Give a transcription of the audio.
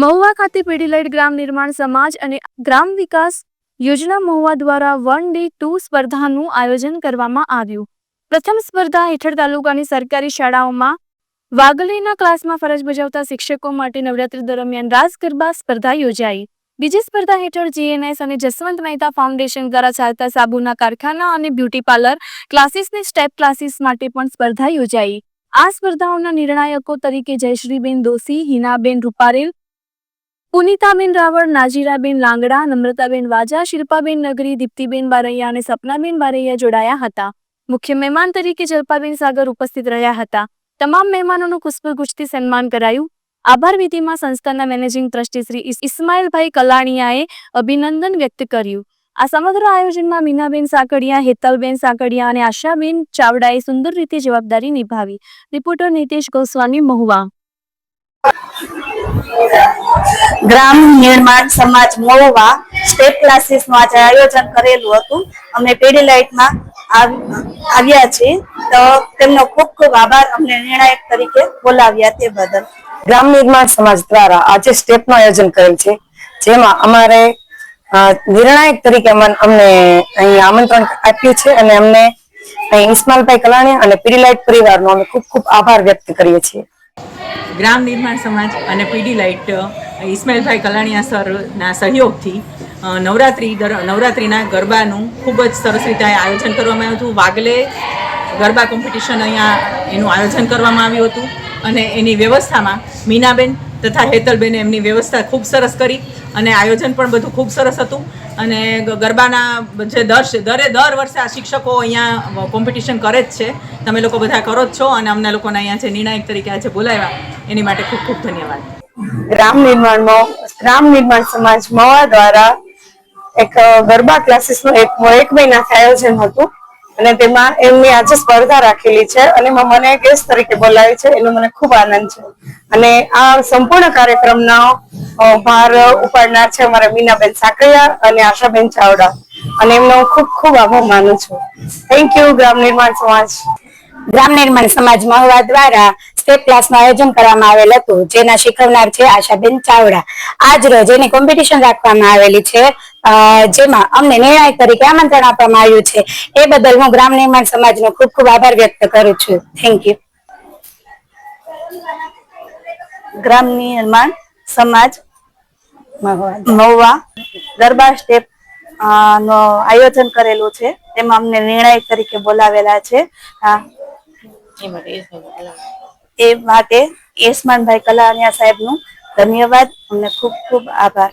મહુવા ખાતે પેઢીલાઇટ ગ્રામ નિર્માણ સમાજ અને ગ્રામ વિકાસ યોજના મહુવા દ્વારા વન ડે ટુ સ્પર્ધાનું આયોજન કરવામાં આવ્યું. પ્રથમ સ્પર્ધા હેઠળ તાલુકાની સરકારી શાળાઓમાં વાગલીના ક્લાસમાં ફરજ બજાવતા શિક્ષકો માટે નવરાત્રી દરમિયાન રાસ ગરબા સ્પર્ધા યોજાઈ. બીજી સ્પર્ધા હેઠળ જીએનએસ અને જસવંત મહેતા ફાઉન્ડેશન દ્વારા ચાલતા સાબુના કારખાના અને બ્યુટી પાર્લર ક્લાસીસની સ્ટેપ ક્લાસીસ માટે પણ સ્પર્ધા યોજાઈ. આ સ્પર્ધાઓના નિર્ણાયકો તરીકે જયશ્રીબેન દોશી, હિનાબેન રૂપારેલ પુનિતાબેન રાવળ, નાજીરાબેન લાંગડા, નમ્રતાબેન વાજા, શિલ્પાબેન નગરી, દીપ્તિબેન બારૈયા અને સપનાબેન બારૈયા જોડાયા હતા. મુખ્ય મહેમાન તરીકે જલ્પાબેન સાગર ઉપસ્થિત રહ્યા હતા. તમામ મહેમાનોનું પુષ્પગુચ્છથી સન્માન કરાયું. આભાર વિધિમાં સંસ્થાના મેનેજિંગ ટ્રસ્ટી શ્રી ઇસ- ઇસ્માઇલભાઈ કલાણીયાએ અભિનંદન વ્યક્ત કર્યું. આ સમગ્ર આયોજનમાં મીનાબેન સાકડિયા, હેતલબેન સાકડિયા અને આશાબેન ચાવડાએ સુંદર રીતે જવાબદારી નિભાવી. રિપોર્ટર નીતેશ ગોસ્વામી મહુવા. ગ્રામ નિર્માણ સમાજ મોવા સ્ટેપ ક્લાસીસનું આજે આયોજન કરેલું હતું. અમે પેઢી લાઇટમાં આવ્યા છીએ. તો તેમનો ખૂબ ખૂબ આભાર. અમને નિર્ણાયક તરીકે બોલાવ્યા તે બદલ. ગ્રામ નિર્માણ સમાજ દ્વારા આજે સ્ટેપનું આયોજન કરેલ છે. જેમાં અમારે નિર્ણાયક તરીકે અમન- અમને અહીં આમંત્રણ આપ્યું છે અને અમને અહીં ઇસ્માલભાઈ કલાણી અને પીડીલાઇટ પરિવારનો અમે ખૂબ ખૂબ આભાર વ્યક્ત કરીએ છીએ. ગ્રામ નિર્માણ સમાજ અને પીડી લાઇટ ઇસ્માઇલભાઈ કલાણીયા સરના સહયોગથી નવરાત્રિ નવરાત્રિના ગરબાનું ખૂબ જ સરસ રીતે આયોજન કરવામાં આવ્યું હતું. વાગલે ગરબા કોમ્પિટિશન અહીંયા એનું આયોજન કરવામાં આવ્યું હતું અને એની વ્યવસ્થામાં મીનાબેન તથા હેતલબેને એમની વ્યવસ્થા ખૂબ સરસ કરી અને આયોજન પણ બધું ખૂબ સરસ હતું. અને ગરબાના જે દર દરે દર વર્ષે આ શિક્ષકો અહીંયા કોમ્પિટિશન કરે જ છે. તમે લોકો બધા કરો જ છો અને અમને લોકોને અહીંયા જે નિર્ણાયક તરીકે આજે બોલાવ્યા, એની માટે ખૂબ ખૂબ ધન્યવાદ. ગ્રામ નિર્માણમાં ગ્રામ નિર્માણ સમાજ મવા દ્વારા એક ગરબા ક્લાસીસનું એક એક મહિનાથી આયોજન હતું. અને તેમાં એમની આજે સ્પર્ધા રાખેલી છે અને મને ગેસ્ટ તરીકે બોલાવી છે. એનો મને ખૂબ આનંદ છે. અને આ સંપૂર્ણ કાર્યક્રમનો ભાર ઉપાડનાર છે અમારા મીનાબેન સાકરિયા અને આશાબેન ચાવડા. અને એમનો ખૂબ ખૂબ આભાર માનું છું. થેન્ક યુ ગ્રામ નિર્માણ સમાજ. ગ્રામ નિર્માણ સમાજ મહુવા દ્વારા સ્ટેપ ક્લાસનું આયોજન કરવામાં આવેલ હતું જેના શીખવનાર છે આશાબેન ચાવડા. આજ રોજ એની કોમ્પિટિશન રાખવામાં આવેલી છે જેમાં અમને નિર્ણાયક તરીકે આમંત્રણ આપવામાં આવ્યું છે. એ બદલ હું ગ્રામ નિર્માણ સમાજનો ખૂબ ખૂબ આભાર વ્યક્ત કરું છું. થેન્ક યુ ગ્રામ નિર્માણ સમાજ મહુવા ગરબા સ્ટેપ નો આયોજન કરેલું છે. તેમાં અમને નિર્ણાયક તરીકે બોલાવેલા છે. આ એ માટે યશમાનભાઈ કલાનિયા સાહેબનું ધન્યવાદ. અમને ખૂબ ખૂબ આભાર.